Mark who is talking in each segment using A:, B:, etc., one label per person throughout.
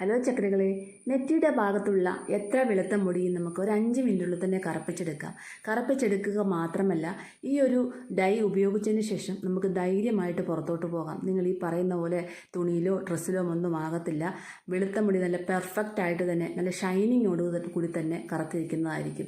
A: Hello ചക്രകളെ നെറ്റിയുടെ ഭാഗത്തുള്ള എത്ര വെളുത്ത മുടിയും നമുക്ക് ഒരു അഞ്ച് മിനിറ്റുള്ളിൽ തന്നെ കറപ്പിച്ചെടുക്കാം. കറപ്പിച്ചെടുക്കുക മാത്രമല്ല ഈ ഒരു ഡൈ ഉപയോഗിച്ചതിന് ശേഷം നമുക്ക് ധൈര്യമായിട്ട് പുറത്തോട്ട് പോകാം. നിങ്ങൾ ഈ പറയുന്ന പോലെ തുണിയിലോ ഡ്രസ്സിലോ ഒന്നും ആകത്തില്ല. വെളുത്ത മുടി നല്ല പെർഫെക്റ്റ് ആയിട്ട് തന്നെ നല്ല ഷൈനിങ്ങോട് കൂടി തന്നെ കറുത്തിരിക്കുന്നതായിരിക്കും.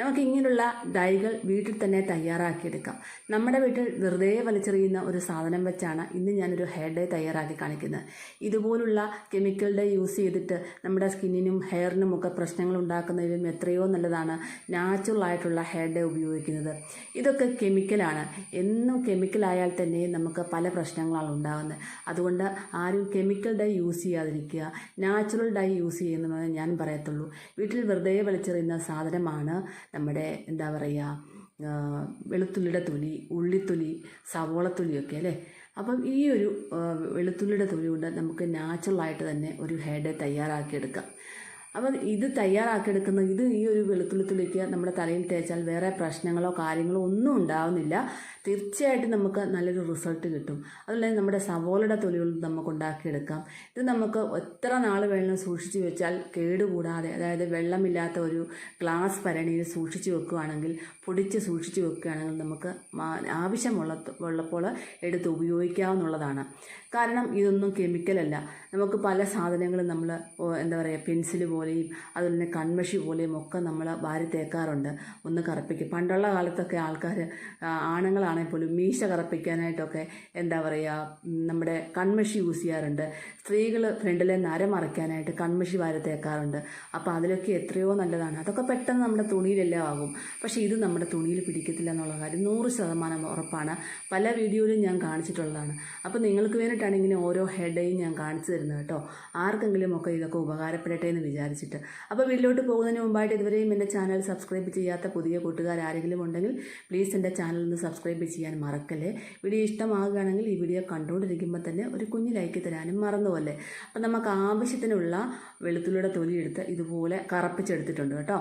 A: നമുക്ക് ഇങ്ങനെയുള്ള ഡൈകൾ വീട്ടിൽ തന്നെ തയ്യാറാക്കിയെടുക്കാം. നമ്മുടെ വീട്ടിൽ വെറുതെ വലിച്ചെറിയുന്ന ഒരു സാധനം വെച്ചാണ് ഇന്ന് ഞാനൊരു ഹെയർ ഡൈ തയ്യാറാക്കി കാണിക്കുന്നത്. ഇതുപോലുള്ള കെമിക്കൽ ഡൈ യൂസ് ചെയ്തിട്ട് നമ്മുടെ സ്കിന്നിനും ഹെയറിനും ഒക്കെ പ്രശ്നങ്ങൾ ഉണ്ടാക്കുന്നതിലും എത്രയോ നല്ലതാണ് നാച്ചുറൽ ആയിട്ടുള്ള ഹെയർ ഡേ ഉപയോഗിക്കുന്നത്. ഇതൊക്കെ കെമിക്കലാണ് എന്നും കെമിക്കലായാൽ തന്നെ നമുക്ക് പല പ്രശ്നങ്ങളാണ് ഉണ്ടാകുന്നത്. അതുകൊണ്ട് ആരും കെമിക്കൽ ഡൈ യൂസ് ചെയ്യാതിരിക്കുക. നാച്ചുറൽ ഡൈ യൂസ് ചെയ്യുന്നതെന്ന് ഞാൻ പറയത്തുള്ളൂ. വീട്ടിൽ വെറുതെ വലിച്ചെറിയുന്ന സാധനമാണ് നമ്മുടെ എന്താ പറയുക വെളുത്തുള്ളിയുടെ തൊലി ഉള്ളിത്തൊലി സവോളത്തൊലിയൊക്കെ അല്ലേ? അപ്പം ഈ ഒരു വെളുത്തുള്ളിയുടെ തൊലി കൊണ്ട് നമുക്ക് നാച്ചുറലായിട്ട് തന്നെ ഒരു ഹെയർ തയ്യാറാക്കിയെടുക്കാം. അപ്പം ഇത് തയ്യാറാക്കിയെടുക്കുന്ന ഇത് ഈ ഒരു വെളുത്തുള്ളിക്ക് നമ്മുടെ തലയിൽ തേച്ചാൽ വേറെ പ്രശ്നങ്ങളോ കാര്യങ്ങളോ ഒന്നും ഉണ്ടാവുന്നില്ല. തീർച്ചയായിട്ടും നമുക്ക് നല്ലൊരു റിസൾട്ട് കിട്ടും. അതുപോലെ നമ്മുടെ സവോളയുടെ തൊലികൾ നമുക്ക് ഉണ്ടാക്കിയെടുക്കാം. ഇത് നമുക്ക് എത്ര നാൾ വേണമെങ്കിലും സൂക്ഷിച്ച് വെച്ചാൽ കേടുകൂടാതെ അതായത് വെള്ളമില്ലാത്ത ഒരു ഗ്ലാസ് ഭരണിയിൽ സൂക്ഷിച്ച് വെക്കുകയാണെങ്കിൽ പൊടിച്ച് സൂക്ഷിച്ച് വെക്കുകയാണെങ്കിൽ നമുക്ക് ആവശ്യമുള്ള ഉള്ളപ്പോൾ എടുത്ത് ഉപയോഗിക്കാവുന്നതാണ്. കാരണം ഇതൊന്നും കെമിക്കലല്ല. നമുക്ക് പല സാധനങ്ങളും നമ്മൾ എന്താ പറയുക പെൻസിൽ പോലെയും അതുപോലെ തന്നെ കൺമഷി പോലെയും ഒക്കെ നമ്മൾ വാരി തേക്കാറുണ്ട്. ഒന്ന് കറുപ്പിക്കും. പണ്ടുള്ള കാലത്തൊക്കെ ആൾക്കാർ ആണുങ്ങളാണെങ്കിൽ പോലും മീശ കറുപ്പിക്കാനായിട്ടൊക്കെ എന്താ പറയുക നമ്മുടെ കൺമഷി യൂസ് ചെയ്യാറുണ്ട്. സ്ത്രീകൾ ഫ്രണ്ടിലെ നര മറയ്ക്കാനായിട്ട് കൺമഷി വാരി തേക്കാറുണ്ട്. അപ്പോൾ അതിലൊക്കെ എത്രയോ നല്ലതാണ്. അതൊക്കെ പെട്ടെന്ന് നമ്മുടെ തുണിയിലെല്ലാം ആകും. പക്ഷേ ഇത് നമ്മുടെ തുണിയിൽ പിടിക്കത്തില്ല എന്നുള്ള കാര്യം നൂറ് ശതമാനം ഉറപ്പാണ്. പല വീഡിയോയിലും ഞാൻ കാണിച്ചിട്ടുള്ളതാണ്. അപ്പോൾ നിങ്ങൾക്ക് വേണ്ടിയിട്ടാണ് ഇങ്ങനെ ഓരോ ഹെഡേയും ഞാൻ കാണിച്ചു തരുന്നത് കേട്ടോ. ആർക്കെങ്കിലും ഒക്കെ ഇതൊക്കെ ഉപകാരപ്പെടട്ടെ എന്ന് വിചാരിച്ചിട്ട് അപ്പോൾ വീട്ടിലോട്ട് പോകുന്നതിന് മുമ്പായിട്ട് ഇതുവരെയും എന്റെ ചാനൽ സബ്സ്ക്രൈബ് ചെയ്യാത്ത പുതിയ കൂട്ടുകാർ ആരെങ്കിലും ഉണ്ടെങ്കിൽ പ്ലീസ് എന്റെ ചാനൽ ഒന്ന് സബ്സ്ക്രൈബ് ചെയ്യാൻ മറക്കല്ലേ. വീഡിയോ ഇഷ്ടമാകുകയാണെങ്കിൽ ഈ വീഡിയോ കണ്ടുകൊണ്ടിരിക്കുമ്പോൾ തന്നെ ഒരു കുഞ്ഞ് ലൈക്ക് തരാനും മറന്നുപോലെ അപ്പം നമുക്ക് ആവശ്യത്തിനുള്ള വെളുത്തുള്ളിയുടെ തൊലിയെടുത്ത് ഇതുപോലെ കറപ്പിച്ചെടുത്തിട്ടുണ്ട് കേട്ടോ.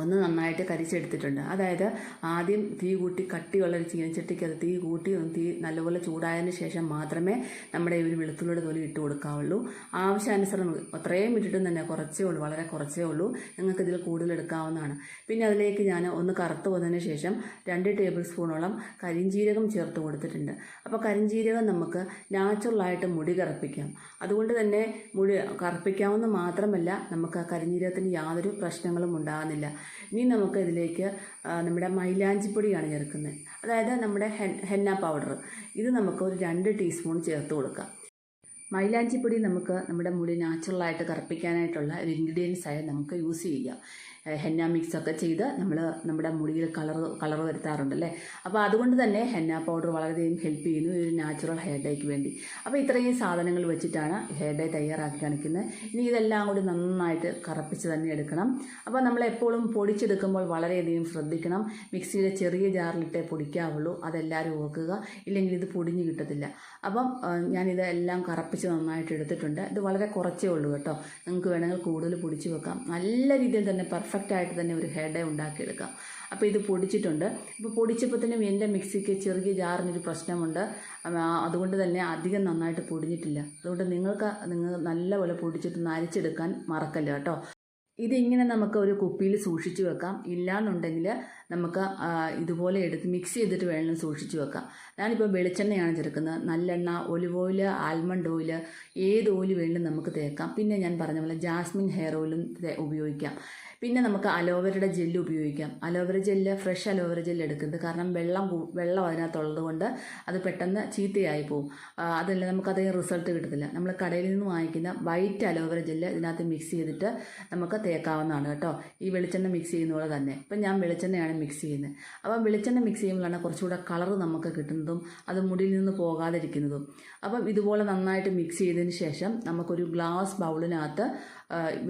A: ഒന്ന് നന്നായിട്ട് കരിച്ചെടുത്തിട്ടുണ്ട്. അതായത് ആദ്യം തീ കൂട്ടി കട്ടിയുള്ള ഒരു ചീനച്ചട്ടിക്ക് അത് തീ കൂട്ടി ഒന്ന് തീ നല്ലപോലെ ചൂടായതിന് ശേഷം മാത്രമേ നമ്മുടെ ഒരു വെളുത്തുള്ളിയുടെ തൊലി ഇട്ട് കൊടുക്കാവുള്ളൂ. ആവശ്യാനുസരണം അത്രയും ഇട്ടിട്ടും തന്നെ കുറച്ചേ ഉള്ളൂ വളരെ കുറച്ചേ ഉള്ളൂ. നിങ്ങൾക്ക് ഇതിൽ കൂടുതൽ എടുക്കാവുന്നതാണ്. പിന്നെ അതിലേക്ക് ഞാൻ ഒന്ന് കറുത്ത് വന്നതിന് ശേഷം രണ്ട് ടേബിൾ സ്പൂണോളം കരിഞ്ജീരകം ചേർത്ത് കൊടുത്തിട്ടുണ്ട്. അപ്പോൾ കരിഞ്ജീരകം നമുക്ക് നാച്ചുറലായിട്ട് മുടി കറുപ്പിക്കാം. അതുകൊണ്ട് തന്നെ മുടി കറുപ്പിക്കാവുന്ന മാത്രമല്ല നമുക്ക് ആ കരിഞ്ജീരകത്തിന് യാതൊരു പ്രശ്നങ്ങളും ഉണ്ടാകുന്നില്ല. ഇനി നമുക്ക് ഇതിലേക്ക് നമ്മുടെ മൈലാഞ്ചിപ്പൊടിയാണ് ചേർക്കുന്നത്. അതായത് നമ്മുടെ ഹെന്ന പൗഡർ ഇത് നമുക്ക് ഒരു രണ്ട് ടീസ്പൂൺ ചേർത്ത് കൊടുക്കാം. മൈലാഞ്ചിപ്പൊടി നമുക്ക് നമ്മുടെ മുടി നാച്ചുറലായിട്ട് കറുപ്പിക്കാനായിട്ടുള്ള ഒരു ഇൻഗ്രീഡിയൻസ് ആയി നമുക്ക് യൂസ് ചെയ്യാം. ഹെന്ന മിക്സ് ഒക്കെ ചെയ്ത് നമ്മൾ നമ്മുടെ മുടിയിൽ കളർ കളർ വരുത്താറുണ്ടല്ലേ? അപ്പോൾ അതുകൊണ്ട് തന്നെ ഹെന്ന പൗഡർ വളരെയധികം ഹെൽപ്പ് ചെയ്യുന്നു ഒരു നാച്ചുറൽ ഹെയർ ഡേക്ക് വേണ്ടി. അപ്പോൾ ഇത്രയും സാധനങ്ങൾ വെച്ചിട്ടാണ് ഹെയർ ഡേ തയ്യാറാക്കി കാണിക്കുന്നത്. ഇനി ഇതെല്ലാം കൂടി നന്നായിട്ട് കറപ്പിച്ച് തന്നെ എടുക്കണം. അപ്പോൾ നമ്മൾ എപ്പോഴും പൊടിച്ചെടുക്കുമ്പോൾ വളരെയധികം ശ്രദ്ധിക്കണം. മിക്സിയുടെ ചെറിയ ജാറിലിട്ടേ പൊടിക്കാവുള്ളൂ. അതെല്ലാവരും ഓർക്കുക. ഇല്ലെങ്കിൽ ഇത് പൊടിഞ്ഞ് കിട്ടത്തില്ല. അപ്പം ഞാനിത് എല്ലാം കറപ്പിച്ച് നന്നായിട്ട് എടുത്തിട്ടുണ്ട്. ഇത് വളരെ കുറച്ചേ ഉള്ളൂ കേട്ടോ. നിങ്ങൾക്ക് വേണമെങ്കിൽ കൂടുതൽ പൊടിച്ച് വെക്കാം. നല്ല രീതിയിൽ തന്നെ പെർഫെക്റ്റ് ആയിട്ട് തന്നെ ഒരു ഹെഡ് ഉണ്ടാക്കിയെടുക്കാം. അപ്പോൾ ഇത് പൊടിച്ചിട്ടുണ്ട്. ഇപ്പോൾ തന്നെ എന്റെ മിക്സിക്ക് ചെറിയ ജാറിനൊരു പ്രശ്നമുണ്ട്. അതുകൊണ്ട് തന്നെ അധികം നന്നായിട്ട് പൊടിഞ്ഞിട്ടില്ല. അതുകൊണ്ട് നിങ്ങൾക്ക് നിങ്ങൾ നല്ലപോലെ പൊടിച്ചിട്ട് നരച്ചെടുക്കാൻ മറക്കല്ല കേട്ടോ. ഇതിങ്ങനെ നമുക്ക് ഒരു കുപ്പിയിൽ സൂക്ഷിച്ചു വെക്കാം. ഇല്ലാന്നുണ്ടെങ്കിൽ നമുക്ക് ഇതുപോലെ എടുത്ത് മിക്സ് ചെയ്തിട്ട് വേണം സൂക്ഷിച്ചു വെക്കാം. ഞാനിപ്പോൾ വെളിച്ചെണ്ണയാണ് ചേർക്കുന്നത്. നല്ലെണ്ണ ഒലിവ് ഓയിൽ ആൽമണ്ട് ഓയിൽ ഏത് ഓയിൽ വേണമെങ്കിലും നമുക്ക് തേക്കാം. പിന്നെ ഞാൻ പറഞ്ഞ പോലെ ജാസ്മിൻ ഹെയർ ഓയിലും ഉപയോഗിക്കാം. പിന്നെ നമുക്ക് അലോവേരയുടെ ജെല്ല് ഉപയോഗിക്കാം. Aloe vera gel fresh aloe vera gel എടുക്കുന്നത് കാരണം വെള്ളം വെള്ളം അതിനകത്തുള്ളത് കൊണ്ട് അത് പെട്ടെന്ന് ചീത്തയായി പോകും അതല്ല നമുക്കത് റിസൾട്ട് കിട്ടത്തില്ല. നമ്മൾ കടയിൽ നിന്ന് വാങ്ങിക്കുന്ന വൈറ്റ് അലോവേര ജെല്ല് ഇതിനകത്ത് മിക്സ് ചെയ്തിട്ട് നമുക്ക് തേക്കാവുന്നതാണ് കേട്ടോ. ഈ വെളിച്ചെണ്ണ മിക്സ് ചെയ്യുന്ന പോലെ തന്നെ. ഇപ്പം ഞാൻ വെളിച്ചെണ്ണയാണ് മിക്സ് ചെയ്യുന്നത് അപ്പം വെളിച്ചെണ്ണ മിക്സ് ചെയ്യുമ്പോഴാണ് കുറച്ചുകൂടെ കളർ നമുക്ക് കിട്ടുന്നതും അത് മുടിയിൽ നിന്ന് പോകാതിരിക്കുന്നതും. അപ്പം ഇതുപോലെ നന്നായിട്ട് മിക്സ് ചെയ്തതിന് ശേഷം നമുക്കൊരു ഗ്ലാസ് ബൗളിനകത്ത്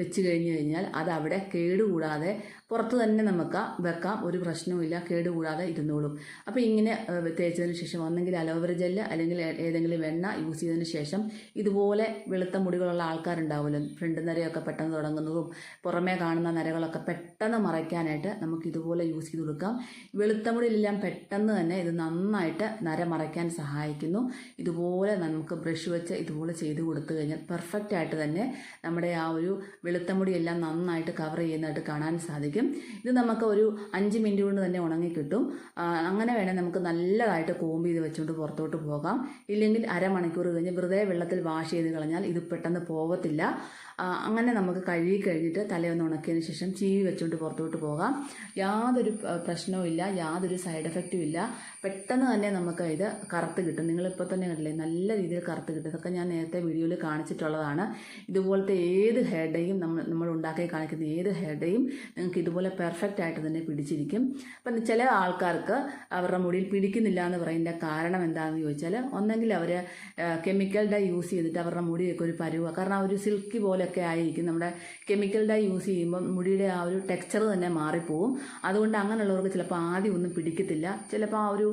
A: വെച്ച് കഴിഞ്ഞ് കഴിഞ്ഞാൽ അത് അവിടെ കേടുകൂടാതെ പുറത്ത് തന്നെ നമുക്ക് വെക്കാം ഒരു പ്രശ്നവുമില്ല കേടുകൂടാതെ ഇരുന്നോളും. അപ്പോൾ ഇങ്ങനെ തേച്ചതിന് ശേഷം ഒന്നെങ്കിൽ അലോവേര ജെല്ല് അല്ലെങ്കിൽ ഏതെങ്കിലും വെണ്ണ യൂസ് ചെയ്തതിന് ശേഷം ഇതുപോലെ വെളുത്ത മുടികളുള്ള ആൾക്കാരുണ്ടാവുമല്ലോ. ഫ്രണ്ട് നരയൊക്കെ പെട്ടെന്ന് തുടങ്ങുന്നതും പുറമേ കാണുന്ന നരകളൊക്കെ പെട്ടെന്ന് മറയ്ക്കാനായിട്ട് നമുക്ക് ഇതുപോലെ യൂസ് ചെയ്ത് കൊടുക്കാം. വെളുത്ത മുടിയിലെല്ലാം പെട്ടെന്ന് തന്നെ ഇത് നന്നായിട്ട് നര മറയ്ക്കാൻ സഹായിക്കുന്നു. ഇതുപോലെ നമുക്ക് ബ്രഷ് വെച്ച് ഇതുപോലെ ചെയ്ത് കൊടുത്തു കഴിഞ്ഞാൽ പെർഫെക്റ്റ് ആയിട്ട് തന്നെ നമ്മുടെ ആ ഒരു വെളുത്തമുടിയെല്ലാം നന്നായിട്ട് കവർ ചെയ്യുന്നതായിട്ട് കാണാൻ സാധിക്കും. ഇത് നമുക്ക് ഒരു അഞ്ച് മിനിറ്റ് കൊണ്ട് തന്നെ ഉണങ്ങി കിട്ടും. അങ്ങനെ വേണേൽ നമുക്ക് നല്ലതായിട്ട് കോമ്പ് ചെയ്ത് വെച്ചുകൊണ്ട് പുറത്തോട്ട് പോകാം. ഇല്ലെങ്കിൽ അരമണിക്കൂർ കഴിഞ്ഞ് വെറുതെ വെള്ളത്തിൽ വാഷ് ചെയ്ത് കളഞ്ഞാൽ ഇത് പെട്ടെന്ന് പോകത്തില്ല അങ്ങനെ നമുക്ക് കഴുകി കഴിഞ്ഞിട്ട് തലയൊന്ന് ഉണക്കിയതിന് ശേഷം ചീവി വെച്ചുകൊണ്ട് പുറത്തോട്ട് പോകാം. യാതൊരു പ്രശ്നവും ഇല്ല. യാതൊരു സൈഡ് എഫക്റ്റും ഇല്ല. പെട്ടെന്ന് തന്നെ നമുക്ക് ഇത് കറുത്ത് കിട്ടും. നിങ്ങൾ ഇപ്പോൾ തന്നെ കണ്ടില്ലേ? നല്ല രീതിയിൽ കറുത്ത് കിട്ടും. ഇതൊക്കെ ഞാൻ നേരത്തെ വീഡിയോയിൽ കാണിച്ചിട്ടുള്ളതാണ്. ഇതുപോലത്തെ ഏത് ഹെയർ ഡേയും നമ്മൾ നമ്മൾ ഉണ്ടാക്കി കാണിക്കുന്ന ഏത് ഹെയർ ഡേയും നിങ്ങൾക്ക് ഇതുപോലെ പെർഫെക്റ്റ് ആയിട്ട് തന്നെ പിടിച്ചിരിക്കും. അപ്പം ചില ആൾക്കാർക്ക് അവരുടെ മുടിയിൽ പിടിക്കുന്നില്ല എന്ന് പറയുന്നതിന്റെ കാരണം എന്താണെന്ന് ചോദിച്ചാൽ ഒന്നെങ്കിൽ അവർ കെമിക്കൽ ഡൈ യൂസ് ചെയ്തിട്ട് അവരുടെ മുടിയൊക്കെ ഒരു പരുവ കാരണം ആ ഒരു സിൽക്കി പോലെയൊക്കെ ആയിരിക്കും നമ്മുടെ കെമിക്കൽ ഡൈ യൂസ് ചെയ്യുമ്പോൾ മുടിയുടെ ആ ഒരു ടെക്സ്ചർ തന്നെ മാറിപ്പോവും. അതുകൊണ്ട് അങ്ങനെയുള്ളവർക്ക് ചിലപ്പോൾ ആദ്യം ഒന്നും പിടിക്കത്തില്ല. ചിലപ്പോൾ ആ ഒരു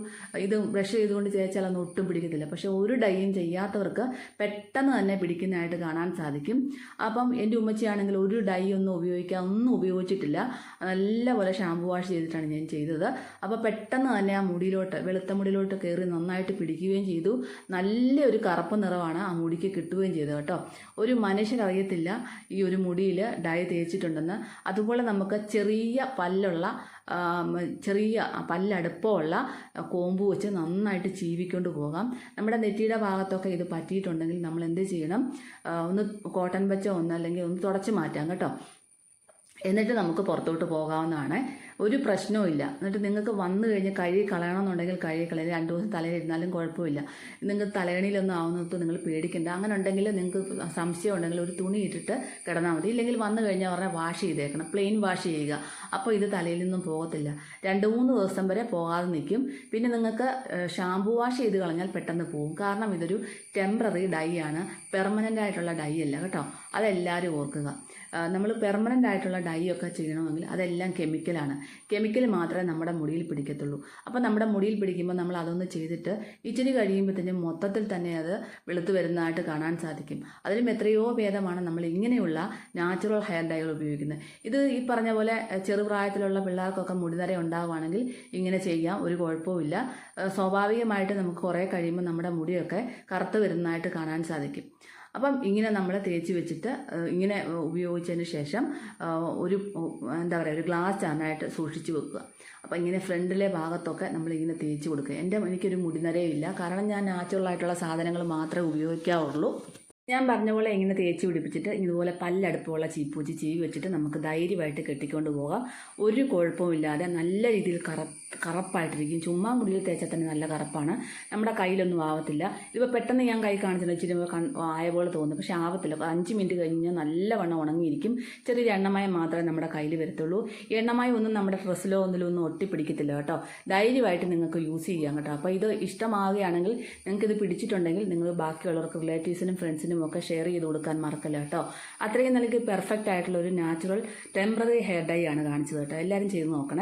A: ഇത് ബ്രഷ് ചെയ്തുകൊണ്ട് ചേച്ചാൽ അതൊന്നും ഒട്ടും പിടിക്കത്തില്ല. പക്ഷേ ഒരു ഡൈയും ചെയ്യാത്തവർക്ക് പെട്ടെന്ന് തന്നെ പിടിക്കുന്നതായിട്ട് കാണാൻ സാധിക്കും. അപ്പം എന്റെ ഉമ്മച്ചിയാണെങ്കിൽ ഒരു ഡൈ ഒന്നും ഉപയോഗിക്കാൻ ഒന്നും ഉപയോഗിച്ചിട്ടില്ല. നല്ലപോലെ ഷാമ്പു വാഷ് ചെയ്തിട്ടാണ് ഞാൻ ചെയ്തത്. അപ്പോൾ പെട്ടെന്ന് തന്നെ ആ മുടിയിലോട്ട് വെളുത്ത മുടിയിലോട്ട് കയറി നന്നായിട്ട് പിടിക്കുകയും ചെയ്തു. നല്ലൊരു കറുപ്പ് നിറമാണ് ആ മുടിക്ക് കിട്ടുകയും ചെയ്തത് കേട്ടോ. ഒരു മനുഷ്യനറിയത്തില്ല ഈ ഒരു മുടിയിൽ ഡൈ തേച്ചിട്ടുണ്ടെന്ന്. അതുപോലെ നമുക്ക് ചെറിയ പല്ലുള്ള ചെറിയ പല്ലടുപ്പമുള്ള കോമ്പ് വെച്ച് നന്നായിട്ട് ചീവിക്കൊണ്ട് പോകാം. നമ്മുടെ നെറ്റിയുടെ ഭാഗത്തൊക്കെ ഇത് പറ്റിയിട്ടുണ്ടെങ്കിൽ നമ്മൾ എന്ത് ചെയ്യണം? ഒന്ന് കോട്ടൺ വെച്ചോ ഒന്ന് അല്ലെങ്കിൽ ഒന്ന് തുടച്ച് മാറ്റാം കേട്ടോ. എന്നിട്ട് നമുക്ക് പുറത്തോട്ട് പോകാവുന്നതാണ്. ഒരു പ്രശ്നവും ഇല്ല. എന്നിട്ട് നിങ്ങൾക്ക് വന്നു കഴിഞ്ഞ് കഴുകി കളയണമെന്നുണ്ടെങ്കിൽ കഴുകി കളയുക രണ്ട് ദിവസം തലയിൽ ഇരുന്നാലും കുഴപ്പമില്ല. നിങ്ങൾക്ക് തലയണിയിലൊന്നും ആവുന്നത് നിങ്ങൾ പേടിക്കണ്ട. അങ്ങനെ ഉണ്ടെങ്കിൽ നിങ്ങൾക്ക് സംശയം ഉണ്ടെങ്കിൽ ഒരു തുണി ഇട്ടിട്ട് കിടന്നാൽ മതി. ഇല്ലെങ്കിൽ വന്നു കഴിഞ്ഞാൽ പറഞ്ഞാൽ വാഷ് ചെയ്തേക്കണം. പ്ലെയിൻ വാഷ് ചെയ്യുക. അപ്പോൾ ഇത് തലയിൽ നിന്നും പോകത്തില്ല. രണ്ട് മൂന്ന് ദിവസം വരെ പോകാതെ നിൽക്കും. പിന്നെ നിങ്ങൾക്ക് ഷാമ്പു വാഷ് ചെയ്ത് കളഞ്ഞാൽ പെട്ടെന്ന് പോകും. കാരണം ഇതൊരു ടെമ്പററി ഡൈ ആണ്. പെർമനന്റ് ആയിട്ടുള്ള ഡൈ അല്ല കേട്ടോ. അതെല്ലാവരും ഓർക്കുക. നമ്മൾ പെർമനന്റ് ആയിട്ടുള്ള ഡൈ ഒക്കെ ചെയ്യണമെങ്കിൽ അതെല്ലാം കെമിക്കലാണ് കെമിക്കൽ മാത്രമേ നമ്മുടെ മുടിയിൽ പിടിക്കത്തുള്ളൂ. അപ്പോൾ നമ്മുടെ മുടിയിൽ പിടിക്കുമ്പോൾ നമ്മൾ അതൊന്ന് ചെയ്തിട്ട് ഇച്ചിരി കഴിയുമ്പോഴത്തേനും മൊത്തത്തിൽ തന്നെ അത് വെളുത്തു വരുന്നതായിട്ട് കാണാൻ സാധിക്കും. അതിലും എത്രയോ ഭേദമാണ് നമ്മൾ ഇങ്ങനെയുള്ള നാച്ചുറൽ ഹെയർ ഡൈകൾ ഉപയോഗിക്കുന്നത്. ഇത് ഈ പറഞ്ഞ പോലെ ചെറുപ്രായത്തിലുള്ള പിള്ളേർക്കൊക്കെ മുടിനര ഉണ്ടാവുകയാണെങ്കിൽ ഇങ്ങനെ ചെയ്യാം ഒരു കുഴപ്പവുമില്ല. സ്വാഭാവികമായിട്ട് നമുക്ക് കുറേ കഴിയുമ്പോൾ നമ്മുടെ മുടിയൊക്കെ കറുത്ത് വരുന്നതായിട്ട് കാണാൻ സാധിക്കും. അപ്പം ഇങ്ങനെ നമ്മൾ തേച്ച് വെച്ചിട്ട് ഇങ്ങനെ ഉപയോഗിച്ചതിന് ശേഷം ഒരു എന്താ പറയുക ഒരു ഗ്ലാസ് ചാനായിട്ട് സൂക്ഷിച്ച് വെക്കുക. അപ്പം ഇങ്ങനെ ഫ്രണ്ടിലെ ഭാഗത്തൊക്കെ നമ്മൾ ഇങ്ങനെ തേച്ച് കൊടുക്കുക. എന്റെ എനിക്കൊരു മുടിനരയില്ല കാരണം ഞാൻ നാച്ചുറൽ ആയിട്ടുള്ള സാധനങ്ങൾ മാത്രമേ ഉപയോഗിക്കാറുള്ളൂ ഞാൻ പറഞ്ഞ പോലെ ഇങ്ങനെ തേച്ച് പിടിപ്പിച്ചിട്ട് ഇതുപോലെ പല്ലടുപ്പമുള്ള ചീപ്പൂച്ചി ചീവി വെച്ചിട്ട് നമുക്ക് ധൈര്യമായിട്ട് കെട്ടിക്കൊണ്ട് പോകാം. ഒരു കുഴപ്പമില്ലാതെ നല്ല രീതിയിൽ കറ കറപ്പായിട്ടിരിക്കും. ചുമ്മാ മുടിയിൽ തേച്ചാൽ തന്നെ നല്ല കറപ്പാണ്. നമ്മുടെ കയ്യിലൊന്നും ആവത്തില്ല. ഇതിപ്പോൾ പെട്ടെന്ന് ഞാൻ കൈ കാണിച്ചില്ല ഇച്ചിരി ആയ പോലെ തോന്നും. പക്ഷേ ആവത്തില്ല. അഞ്ച് മിനിറ്റ് കഴിഞ്ഞാൽ നല്ലവണ്ണം ഉണങ്ങിയിരിക്കും. ചെറിയൊരു എണ്ണമയം മാത്രമേ നമ്മുടെ കയ്യിൽ വരത്തുള്ളൂ. എണ്ണമയം ഒന്നും നമ്മുടെ ഡ്രസ്സിലോ ഒന്നിലോ ഒന്നും ഒട്ടിപ്പിടിക്കത്തില്ല കേട്ടോ. ധൈര്യമായിട്ട് നിങ്ങൾക്ക് യൂസ് ചെയ്യാം കേട്ടോ. അപ്പോൾ ഇത് ഇഷ്ടമാകുകയാണെങ്കിൽ നിങ്ങൾക്കിത് പിടിച്ചിട്ടുണ്ടെങ്കിൽ നിങ്ങൾ ബാക്കിയുള്ളവർക്ക് റിലേറ്റീവ്സിനും ഫ്രണ്ട്സിനും ഒക്കെ ഷെയർ ചെയ്ത് കൊടുക്കാൻ മറക്കല്ല കേട്ടോ. അത്രയും നിലയ്ക്ക് പെർഫെക്റ്റ് ആയിട്ടുള്ള ഒരു നാച്ചുറൽ ടെമ്പററി ഹെയർ ഡൈ ആണ് കാണിച്ചത് കേട്ടോ. എല്ലാവരും ചെയ്ത് നോക്കണം.